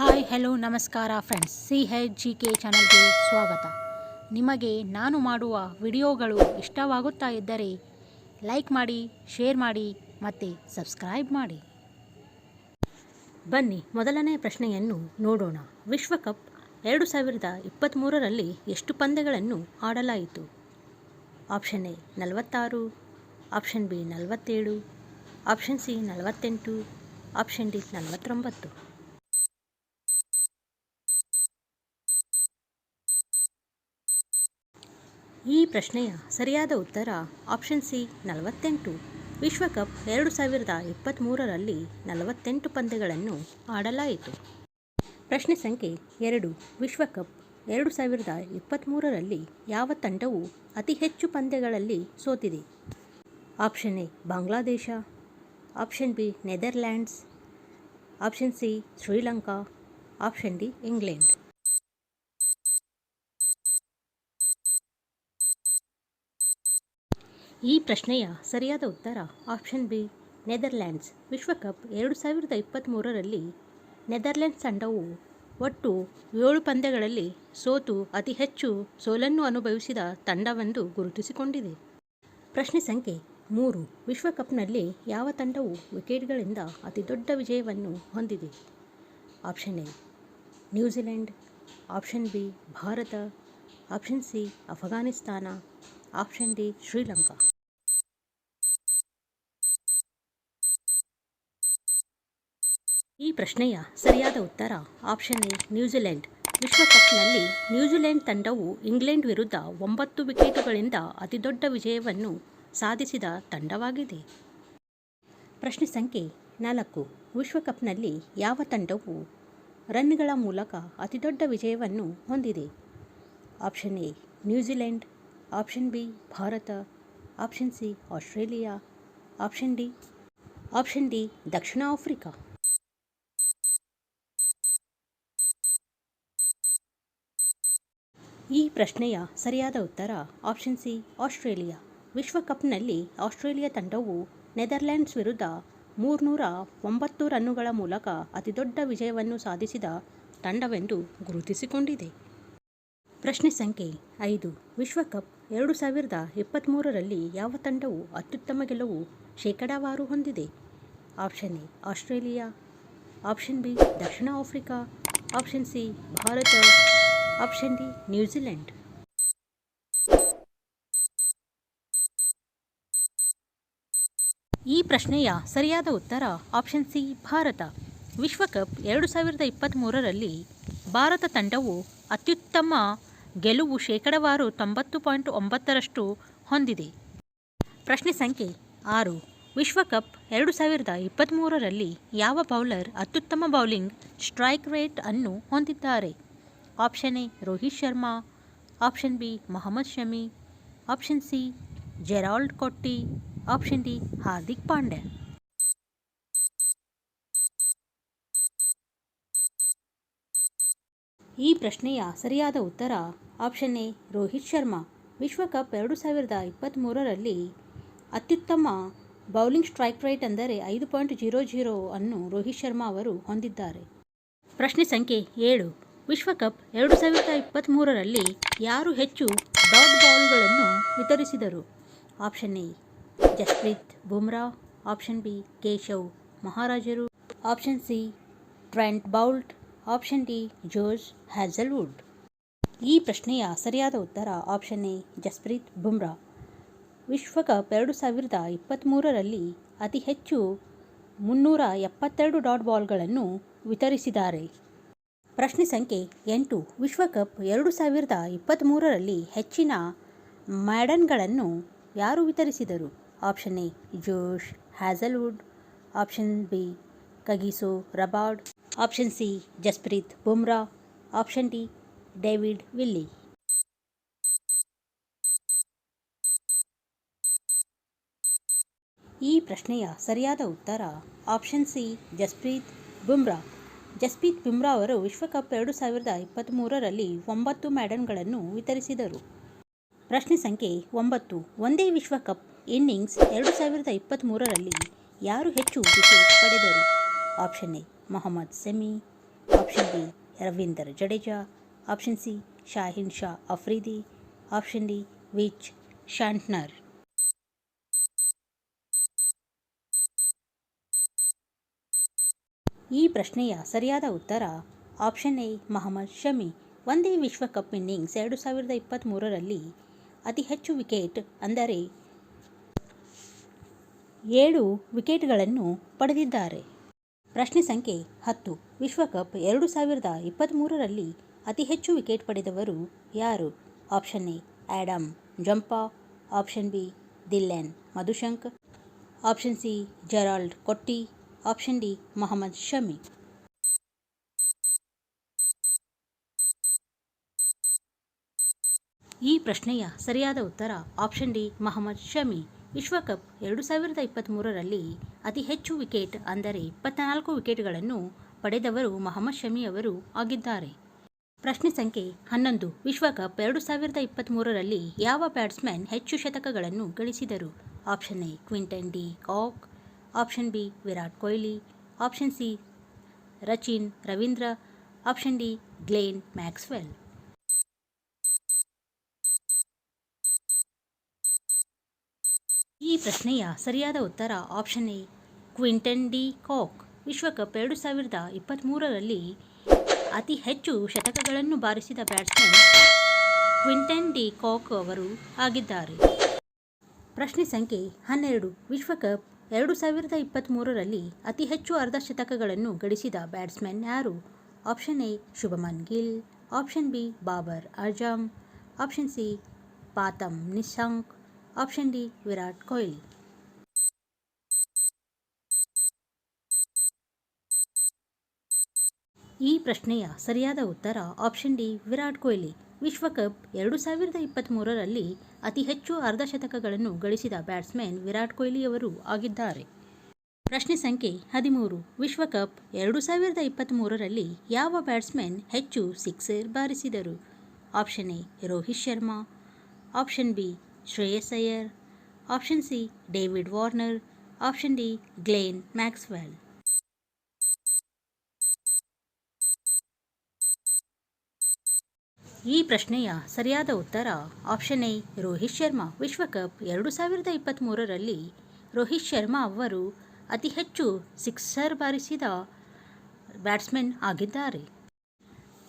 Hi hello ನಮಸ್ಕಾರ friends C H G K ಚಾನಲ್ಗೆ ಸ್ವಾಗತ. ನಿಮಗೆ ನಾನು ಮಾಡುವ ವಿಡಿಯೋಗಳು ಇಷ್ಟವಾಗುತ್ತಾ ಇದ್ದರೆ ಲೈಕ್ ಮಾಡಿ ಶೇರ್ ಮಾಡಿ ಮತ್ತು ಸಬ್ಸ್ಕ್ರೈಬ್ ಮಾಡಿ. ಬನ್ನಿ, ಮೊದಲನೇ ಪ್ರಶ್ನೆಯನ್ನು ನೋಡೋಣ. ವಿಶ್ವಕಪ್ ಎರಡು ಸಾವಿರದ ಇಪ್ಪತ್ತ್ಮೂರರಲ್ಲಿ ಎಷ್ಟು ಪಂದ್ಯಗಳನ್ನು ಆಡಲಾಯಿತು? ಆಪ್ಷನ್ ಎ ನಲವತ್ತಾರು ಆಪ್ಷನ್ ಬಿ ನಲವತ್ತೇಳು ಆಪ್ಷನ್ ಸಿ ನಲವತ್ತೆಂಟು ಆಪ್ಷನ್ ಡಿ ನಲವತ್ತೊಂಬತ್ತು. ಈ ಪ್ರಶ್ನೆಯ ಸರಿಯಾದ ಉತ್ತರ ಆಪ್ಷನ್ ಸಿ ನಲವತ್ತೆಂಟು. ವಿಶ್ವಕಪ್ ಎರಡು ಸಾವಿರದ ಇಪ್ಪತ್ತ್ಮೂರರಲ್ಲಿ ನಲವತ್ತೆಂಟು ಪಂದ್ಯಗಳನ್ನು ಆಡಲಾಯಿತು. ಪ್ರಶ್ನೆ ಸಂಖ್ಯೆ ಎರಡು. ವಿಶ್ವಕಪ್ ಎರಡು ಸಾವಿರದ ಇಪ್ಪತ್ತ್ಮೂರರಲ್ಲಿ ಯಾವ ತಂಡವು ಅತಿ ಹೆಚ್ಚು ಪಂದ್ಯಗಳಲ್ಲಿ ಸೋತಿದೆ? Option A Bangladesh option B Netherlands option C Sri Lanka option D England. ಈ ಪ್ರಶ್ನೆಯ ಸರಿಯಾದ ಉತ್ತರ ಆಪ್ಷನ್ ಬಿ ನೆದರ್ಲ್ಯಾಂಡ್ಸ್ ವಿಶ್ವಕಪ್ ಎರಡು ಸಾವಿರದ ಇಪ್ಪತ್ತ್ಮೂರರಲ್ಲಿ ನೆದರ್ಲ್ಯಾಂಡ್ಸ್ ತಂಡವು ಒಟ್ಟು ಏಳು ಪಂದ್ಯಗಳಲ್ಲಿ ಸೋತು, ಅತಿ ಹೆಚ್ಚು ಸೋಲನ್ನು ಅನುಭವಿಸಿದ ತಂಡವೆಂದು ಗುರುತಿಸಿಕೊಂಡಿದೆ. ಪ್ರಶ್ನೆ ಸಂಖ್ಯೆ ಮೂರು, ವಿಶ್ವಕಪ್ನಲ್ಲಿ ಯಾವ ತಂಡವು ವಿಕೆಟ್ಗಳಿಂದ ಅತಿದೊಡ್ಡ ವಿಜಯವನ್ನು ಹೊಂದಿದೆ? Option A, New Zealand. Option B, Bharat. Option C, Afghanistan. Option D, Sri Lanka. ಈ ಪ್ರಶ್ನೆಯ ಸರಿಯಾದ ಉತ್ತರ ಆಪ್ಷನ್ ಎ, ನ್ಯೂಜಿಲೆಂಡ್. ವಿಶ್ವಕಪ್ನಲ್ಲಿ ನ್ಯೂಜಿಲೆಂಡ್ ತಂಡವು ಇಂಗ್ಲೆಂಡ್ ವಿರುದ್ಧ ಒಂಬತ್ತು ವಿಕೆಟುಗಳಿಂದ ಅತಿದೊಡ್ಡ ವಿಜಯವನ್ನು ಸಾಧಿಸಿದ ತಂಡವಾಗಿದೆ. ಪ್ರಶ್ನೆ ಸಂಖ್ಯೆ ನಾಲ್ಕು. ವಿಶ್ವಕಪ್ನಲ್ಲಿ ಯಾವ ತಂಡವು ರನ್ಗಳ ಮೂಲಕ ಅತಿದೊಡ್ಡ ವಿಜಯವನ್ನು ಹೊಂದಿದೆ? Option A, New Zealand. Option B, Bharat. Option C, Australia. Option D option D, Dakshina Africa. ಈ ಪ್ರಶ್ನೆಯ ಸರಿಯಾದ ಉತ್ತರ ಆಪ್ಷನ್ ಸಿ ಆಸ್ಟ್ರೇಲಿಯಾ. ವಿಶ್ವಕಪ್ನಲ್ಲಿ ಆಸ್ಟ್ರೇಲಿಯಾ ತಂಡವು ನೆದರ್ಲ್ಯಾಂಡ್ಸ್ ವಿರುದ್ಧ ಮೂರ್ನೂರ ಒಂಬತ್ತು ರನ್ನುಗಳ ಮೂಲಕ ಅತಿದೊಡ್ಡ ವಿಜಯವನ್ನು ಸಾಧಿಸಿದ ತಂಡವೆಂದು ಗುರುತಿಸಿಕೊಂಡಿದೆ. ಪ್ರಶ್ನೆ ಸಂಖ್ಯೆ ಐದು. ವಿಶ್ವಕಪ್ ಎರಡು ಸಾವಿರದ ಇಪ್ಪತ್ತ್ಮೂರರಲ್ಲಿ ಯಾವ ತಂಡವು ಅತ್ಯುತ್ತಮ ಗೆಲುವು ಶೇಕಡಾವಾರು ಹೊಂದಿದೆ? Option A Australia. Option B Dakshina Africa. Option C Bharat. Option D New Zealand ಈ ಪ್ರಶ್ನೆಯ ಸರಿಯಾದ ಉತ್ತರ ಆಪ್ಷನ್ ಸಿ, ಭಾರತ. ವಿಶ್ವಕಪ್ ಎರಡು ಸಾವಿರದ ಇಪ್ಪತ್ತ್ಮೂರರಲ್ಲಿ ಭಾರತ ತಂಡವು ಅತ್ಯುತ್ತಮ ಗೆಲುವು ಶೇಕಡವಾರು ತೊಂಬತ್ತು ಪಾಯಿಂಟ್ ಒಂಬತ್ತರಷ್ಟು ಹೊಂದಿದೆ. ಪ್ರಶ್ನೆ ಸಂಖ್ಯೆ ಆರು. ವಿಶ್ವಕಪ್ ಎರಡು ಸಾವಿರದ ಇಪ್ಪತ್ತ್ಮೂರರಲ್ಲಿ ಯಾವ ಬೌಲರ್ ಅತ್ಯುತ್ತಮ ಬೌಲಿಂಗ್ ಸ್ಟ್ರೈಕ್ ರೇಟ್ ಅನ್ನು ಹೊಂದಿದ್ದಾರೆ? Option A Rohit Sharma option B Mohammed Shami option C Gerald Coetzee option D Hardik Pandya ಈ ಪ್ರಶ್ನೆಯ ಸರಿಯಾದ ಉತ್ತರ ಆಪ್ಷನ್ ಎ ರೋಹಿತ್ ಶರ್ಮಾ ವಿಶ್ವಕಪ್ ಎರಡು ಸಾವಿರದ ಇಪ್ಪತ್ತ್ಮೂರರಲ್ಲಿ ಅತ್ಯುತ್ತಮ ಬೌಲಿಂಗ್ ಸ್ಟ್ರೈಕ್ ರೇಟ್ ಅಂದರೆ ಐದು ಪಾಯಿಂಟ್ ಜೀರೋ ಜೀರೋ ಅನ್ನು ರೋಹಿತ್ ಶರ್ಮಾ ಅವರು ಹೊಂದಿದ್ದಾರೆ. ಪ್ರಶ್ನೆ ಸಂಖ್ಯೆ ಏಳು. ವಿಶ್ವಕಪ್ ಎರಡು ಸಾವಿರದ ಇಪ್ಪತ್ತ್ಮೂರರಲ್ಲಿ ಯಾರು ಹೆಚ್ಚು ಡಾಟ್ ಬಾಲ್ಗಳನ್ನು ವಿತರಿಸಿದರು? Option A, Jasprit Bumrah. Option B, Keshav ಮಹಾರಾಜರು. Option C, Trent Boult. Option D ಜೋರ್ಜ್ Hazlewood ಈ ಪ್ರಶ್ನೆಯ ಸರಿಯಾದ ಉತ್ತರ ಆಪ್ಷನ್ ಎ, ಜಸ್ಪ್ರೀತ್ ಬುಮ್ರಾ. ವಿಶ್ವಕಪ್ ಎರಡು ಸಾವಿರದ ಇಪ್ಪತ್ತ್ಮೂರರಲ್ಲಿ ಅತಿ ಹೆಚ್ಚು ಮುನ್ನೂರ ಎಪ್ಪತ್ತೆರಡು ಡಾಟ್ ಬಾಲ್ಗಳನ್ನು ವಿತರಿಸಿದ್ದಾರೆ. ಪ್ರಶ್ನೆ ಸಂಖ್ಯೆ ಎಂಟು. ವಿಶ್ವಕಪ್ ಎರಡು ಸಾವಿರದ ಇಪ್ಪತ್ತ್ಮೂರರಲ್ಲಿ ಹೆಚ್ಚಿನ ಮ್ಯಾಡನ್ಗಳನ್ನು ಯಾರು ವಿತರಿಸಿದರು? Option A, Josh Hazlewood. Option B, Kagiso Rabada option C, Jasprit Bumrah. Option D, David Willey. ಈ ಪ್ರಶ್ನೆಯ ಸರಿಯಾದ ಉತ್ತರ ಆಪ್ಷನ್ ಸಿ, ಜಸ್ಪ್ರೀತ್ ಬುಮ್ರಾ. ಜಸ್ಪ್ರೀತ್ ಬುಮ್ರಾ ಅವರು ವಿಶ್ವಕಪ್ ಎರಡು ಸಾವಿರದ ಇಪ್ಪತ್ತ್ಮೂರರಲ್ಲಿ ಒಂಬತ್ತು ಮ್ಯಾಡನ್ಗಳನ್ನು ವಿತರಿಸಿದರು. ಪ್ರಶ್ನೆ ಸಂಖ್ಯೆ ಒಂಬತ್ತು. ಒಂದೇ ವಿಶ್ವಕಪ್ ಇನ್ನಿಂಗ್ಸ್ ಎರಡು ಸಾವಿರದ ಇಪ್ಪತ್ತ್ಮೂರರಲ್ಲಿ ಯಾರು ಹೆಚ್ಚು ವಿಕೆಟ್ ಪಡೆದರು? Option A, Mohammed Shami. Option B, Ravinder Jadeja. Option C, Shaheen Shah Afridi. Option D, Mitch Santner. ಈ ಪ್ರಶ್ನೆಯ ಸರಿಯಾದ ಉತ್ತರ ಆಪ್ಷನ್ ಎ, ಮಹಮ್ಮದ್ ಶಮಿ. ಒಂದೇ ವಿಶ್ವಕಪ್ ಇನ್ನಿಂಗ್ಸ್ ಎರಡು ಸಾವಿರದ ಇಪ್ಪತ್ತ್ಮೂರರಲ್ಲಿ ಅತಿ ಹೆಚ್ಚು ವಿಕೆಟ್ ಅಂದರೆ ಏಳು ವಿಕೆಟ್ಗಳನ್ನು ಪಡೆದಿದ್ದಾರೆ. ಪ್ರಶ್ನೆ ಸಂಖ್ಯೆ ಹತ್ತು. ವಿಶ್ವಕಪ್ ಎರಡು ಸಾವಿರದ ಇಪ್ಪತ್ತ್ಮೂರರಲ್ಲಿ ಅತಿ ಹೆಚ್ಚು ವಿಕೆಟ್ ಪಡೆದವರು ಯಾರು? Option A Adam Zampa. Option B, Dilshan Madushanka. Option C, Gerald Coetzee. Option D Mohammed Shami ಈ ಪ್ರಶ್ನೆಯ ಸರಿಯಾದ ಉತ್ತರ ಆಪ್ಷನ್ ಡಿ ಮೊಹಮ್ಮದ್ ಶಮಿ ವಿಶ್ವಕಪ್ ಎರಡು ಸಾವಿರದ ಇಪ್ಪತ್ತ್ಮೂರರಲ್ಲಿ ಅತಿ ಹೆಚ್ಚು ವಿಕೆಟ್, ಅಂದರೆ ಇಪ್ಪತ್ನಾಲ್ಕು ವಿಕೆಟ್ಗಳನ್ನು ಪಡೆದವರು ಮೊಹಮ್ಮದ್ ಶಮಿ ಅವರು ಆಗಿದ್ದಾರೆ. ಪ್ರಶ್ನೆ ಸಂಖ್ಯೆ ಹನ್ನೊಂದು. ವಿಶ್ವಕಪ್ ಎರಡು ಸಾವಿರದ ಇಪ್ಪತ್ತ್ಮೂರರಲ್ಲಿ ಯಾವ ಬ್ಯಾಟ್ಸ್ಮನ್ ಹೆಚ್ಚು ಶತಕಗಳನ್ನು ಗಳಿಸಿದರು? Option A Quinton de Kock option B Virat Kohli option C Rachin Ravindra option D Glenn Maxwell ಈ ಪ್ರಶ್ನೆಯ ಸರಿಯಾದ ಉತ್ತರ option A Quinton de Kock ವಿಶ್ವಕಪ್ ಎರಡು ಸಾವಿರದ ಇಪ್ಪತ್ತ್ಮೂರರಲ್ಲಿ ಅತಿ ಹೆಚ್ಚು ಶತಕಗಳನ್ನು ಬಾರಿಸಿದ ಬ್ಯಾಟ್ಸ್ಮನ್ ಕ್ವಿಂಟನ್ ಡಿ ಕಾಕ್ ಅವರು ಆಗಿದ್ದಾರೆ. ಪ್ರಶ್ನೆ ಸಂಖ್ಯೆ ಹನ್ನೆರಡು. ವಿಶ್ವಕಪ್ ಎರಡು ಸಾವಿರದ ಇಪ್ಪತ್ತ್ಮೂರರಲ್ಲಿ ಅತಿ ಹೆಚ್ಚು ಅರ್ಧ ಶತಕಗಳನ್ನು ಗಳಿಸಿದ ಬ್ಯಾಟ್ಸ್ಮನ್ ಯಾರು? Option A, Shubman Gill. Option B, Babar Azam. Option C, Pathum Nissanka. Option D, Virat Kohli. ಈ ಪ್ರಶ್ನೆಯ ಸರಿಯಾದ ಉತ್ತರ ಆಪ್ಷನ್ ಡಿ, ವಿರಾಟ್ ಕೊಹ್ಲಿ. ವಿಶ್ವಕಪ್ ಎರಡು ಸಾವಿರದ ಇಪ್ಪತ್ತ್ಮೂರರಲ್ಲಿ ಅತಿ ಹೆಚ್ಚು ಅರ್ಧಶತಕಗಳನ್ನು ಗಳಿಸಿದ ಬ್ಯಾಟ್ಸ್ಮನ್ ವಿರಾಟ್ ಕೊಹ್ಲಿಯವರು ಆಗಿದ್ದಾರೆ. ಪ್ರಶ್ನೆ ಸಂಖ್ಯೆ ಹದಿಮೂರು. ವಿಶ್ವಕಪ್ ಎರಡು ಸಾವಿರದ ಇಪ್ಪತ್ತ್ಮೂರರಲ್ಲಿ ಯಾವ ಬ್ಯಾಟ್ಸ್ಮನ್ ಹೆಚ್ಚು sixer ಬಾರಿಸಿದರು? Option A, Rohit Sharma. Option B, Shreyas Iyer. Option C, David Warner. Option D, Glenn Maxwell. ಈ ಪ್ರಶ್ನೆಯ ಸರಿಯಾದ ಉತ್ತರ ಆಪ್ಷನ್ ಎ, ರೋಹಿತ್ ಶರ್ಮಾ. ವಿಶ್ವಕಪ್ ಎರಡು ಸಾವಿರದ ಇಪ್ಪತ್ತ್ಮೂರರಲ್ಲಿ ರೋಹಿತ್ ಶರ್ಮಾ ಅವರು ಅತಿ ಹೆಚ್ಚು ಸಿಕ್ಸರ್ ಬಾರಿಸಿದ ಬ್ಯಾಟ್ಸ್ಮನ್ ಆಗಿದ್ದಾರೆ.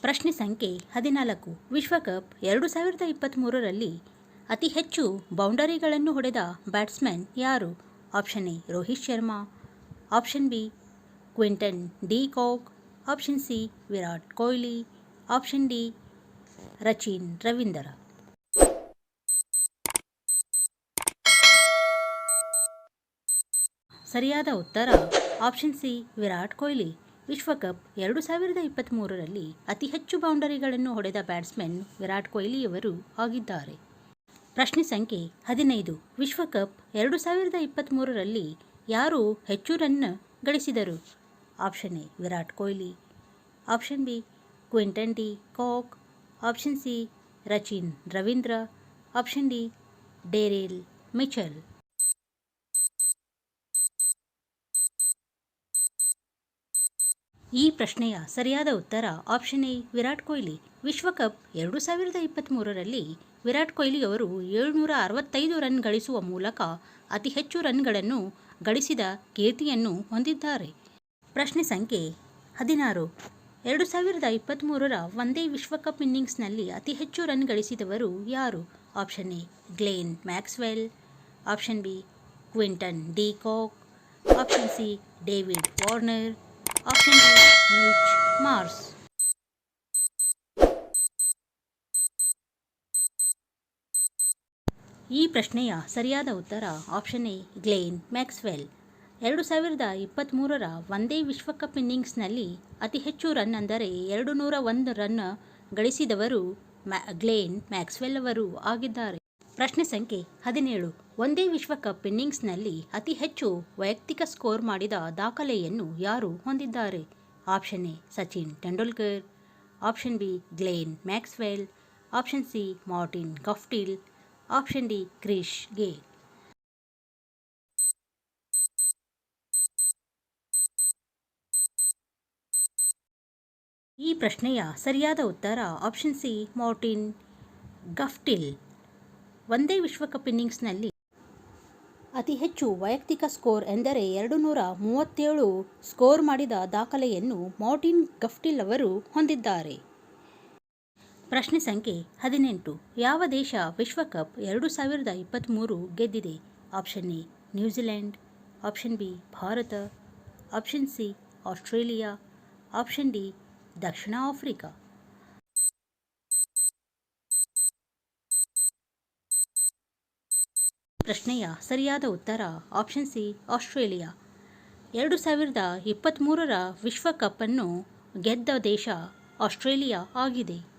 ಪ್ರಶ್ನೆ ಸಂಖ್ಯೆ ಹದಿನಾಲ್ಕು. ವಿಶ್ವಕಪ್ ಎರಡು ಸಾವಿರದ ಇಪ್ಪತ್ತ್ಮೂರರಲ್ಲಿ ಅತಿ ಹೆಚ್ಚು ಬೌಂಡರಿಗಳನ್ನು ಹೊಡೆದ ಬ್ಯಾಟ್ಸ್ಮನ್ ಯಾರು? Option A, Rohit Sharma. Option B, Quinton de. Kock. Option C, Virat Kohli. Option D Rachin Ravindra. ಸರಿಯಾದ ಉತ್ತರ ಆಪ್ಷನ್ ಸಿ ವಿರಾಟ್ ಕೊಹ್ಲಿ. ವಿಶ್ವಕಪ್ ಎರಡು ಸಾವಿರದ ಇಪ್ಪತ್ತ್ಮೂರರಲ್ಲಿ ಅತಿ ಹೆಚ್ಚು ಬೌಂಡರಿಗಳನ್ನು ಹೊಡೆದ ಬ್ಯಾಟ್ಸ್ಮನ್ ವಿರಾಟ್ ಕೊಹ್ಲಿಯವರು ಆಗಿದ್ದಾರೆ. ಪ್ರಶ್ನೆ ಸಂಖ್ಯೆ ಹದಿನೈದು. ವಿಶ್ವಕಪ್ ಎರಡು ಸಾವಿರದ ಇಪ್ಪತ್ತ್ಮೂರರಲ್ಲಿ ಯಾರು ಹೆಚ್ಚು ರನ್ ಗಳಿಸಿದರು? Option A Virat Kohli. Option B Quinton de Kock option C Rachin Ravindra option D Daryl Mitchell ಈ ಪ್ರಶ್ನೆಯ ಸರಿಯಾದ ಉತ್ತರ ಆಪ್ಷನ್ ಎ ವಿರಾಟ್ ಕೊಹ್ಲಿ. ವಿಶ್ವಕಪ್ ಎರಡು ಸಾವಿರದ ಇಪ್ಪತ್ತ್ಮೂರರಲ್ಲಿ ವಿರಾಟ್ ಕೊಹ್ಲಿಯವರು ಏಳುನೂರ ಅರವತ್ತೈದು ರನ್ ಗಳಿಸುವ ಮೂಲಕ ಅತಿ ಹೆಚ್ಚು ರನ್ಗಳನ್ನು ಗಳಿಸಿದ ಕೀರ್ತಿಯನ್ನು ಹೊಂದಿದ್ದಾರೆ. ಪ್ರಶ್ನೆ ಸಂಖ್ಯೆ ಹದಿನಾರು. ಎರಡು ಸಾವಿರದ ಇಪ್ಪತ್ತ್ಮೂರರ ಒಂದೇ ವಿಶ್ವಕಪ್ ಇನ್ನಿಂಗ್ಸ್ನಲ್ಲಿ ಅತಿ ಹೆಚ್ಚು ರನ್ ಗಳಿಸಿದವರು ಯಾರು? Option A, Glenn Maxwell. Option B, Quinton de Kock. Option C, David Warner. Option D Mitch Marsh. ಈ ಪ್ರಶ್ನೆಯ ಸರಿಯಾದ ಉತ್ತರ ಆಪ್ಷನ್ ಎ, ಗ್ಲೇನ್ ಮ್ಯಾಕ್ಸ್ವೆಲ್. ಎರಡು ಸಾವಿರದ ಇಪ್ಪತ್ತ್ಮೂರರ ಒಂದೇ ವಿಶ್ವಕಪ್ ಇನ್ನಿಂಗ್ಸ್ನಲ್ಲಿ ಅತಿ ಹೆಚ್ಚು ರನ್ ಅಂದರೆ ಎರಡು ನೂರ ಒಂದು ರನ್ ಗಳಿಸಿದವರು ಮ್ಯಾ, ಗ್ಲೇನ್ ಮ್ಯಾಕ್ಸ್ವೆಲ್ ಅವರು ಆಗಿದ್ದಾರೆ. ಪ್ರಶ್ನೆ ಸಂಖ್ಯೆ ಹದಿನೇಳು. ಒಂದೇ ವಿಶ್ವಕಪ್ ಇನ್ನಿಂಗ್ಸ್ನಲ್ಲಿ ಅತಿ ಹೆಚ್ಚು ವೈಯಕ್ತಿಕ ಸ್ಕೋರ್ ಮಾಡಿದ ದಾಖಲೆಯನ್ನು ಯಾರು ಹೊಂದಿದ್ದಾರೆ? Option A, Sachin Tendulkar, option B, Glenn Maxwell, option C, Martin Guptill option D Chris Gayle. ಈ ಪ್ರಶ್ನೆಯ ಸರಿಯಾದ ಉತ್ತರ ಆಪ್ಷನ್ ಸಿ ಮಾರ್ಟಿನ್ ಗಫ್ಟಿಲ್ ಒಂದೇ ವಿಶ್ವಕಪ್ ಇನ್ನಿಂಗ್ಸ್ನಲ್ಲಿ ಅತಿ ಹೆಚ್ಚು ವೈಯಕ್ತಿಕ ಸ್ಕೋರ್ ಎಂದರೆ ಎರಡು ನೂರ ಮೂವತ್ತೇಳು ಸ್ಕೋರ್ ಮಾಡಿದ ದಾಖಲೆಯನ್ನು ಮಾರ್ಟಿನ್ ಗಫ್ಟಿಲ್ ಅವರು ಹೊಂದಿದ್ದಾರೆ. ಪ್ರಶ್ನೆ ಸಂಖ್ಯೆ ಹದಿನೆಂಟು. ಯಾವ ದೇಶ ವಿಶ್ವಕಪ್ ಎರಡು ಸಾವಿರದ ಇಪ್ಪತ್ತ್ಮೂರು ಗೆದ್ದಿದೆ? Option A New Zealand option B Bharat. Option C Australia option D Dakshina Africa. ಪ್ರಶ್ನೆಯ ಸರಿಯಾದ ಉತ್ತರ ಆಪ್ಷನ್ ಸಿ ಆಸ್ಟ್ರೇಲಿಯಾ. ಎರಡು ಸಾವಿರದ ಇಪ್ಪತ್ತ್ಮೂರರ ವಿಶ್ವಕಪ್ ಅನ್ನು ಗೆದ್ದ ದೇಶ ಆಸ್ಟ್ರೇಲಿಯಾ ಆಗಿದೆ.